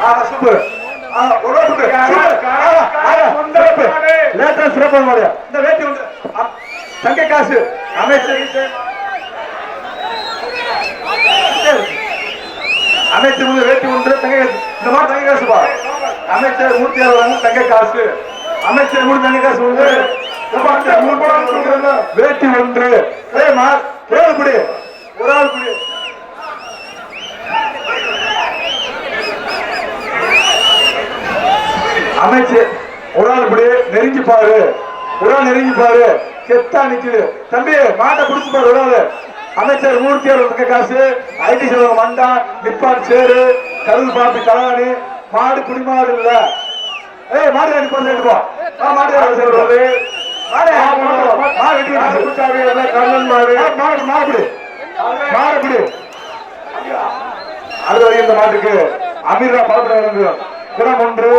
ஆ super இந்த வேட்டி ஒன்று. அ, தங்க காசு அமைச்சர் அமைச்சர் வேட்டி ஒன்று தங்க இந்த மாதிரி தங்க காசு பா அமைச்சர் மூர்த்தியார் வந்து தங்க காசு அமைச்சர் மூணு தங்க காசு வந்து வேட்டி ஒன்று ஏமா ஏழு குடி ஒரு ஆள் குடி அமைச்சு ஒரு ஆள் இப்படி நெருங்கி பாரு. ஒரு ஆள் நெருங்கி பாரு. செத்தா நிக்குது. தம்பி மாட்டை புடிச்சு பாரு ஒரு ஆளு அமைச்சர் மூர்த்தியார் இருக்க காசு ஐடி செல்வம் மண்டா நிப்பான் சேரு கருள் பாப்பி தலானி மாடு குடிமாடு இல்ல. ஏய் மாடு ரெண்டு கொஞ்சம் எடுப்போம் மாடு சொல்றது மாடு மாடு கண்ணன் மாடு. மாடு மாடு மாடு அது வரைக்கும் இந்த மாட்டுக்கு. அமீரா பாத்திரம் குணம் ஒன்று.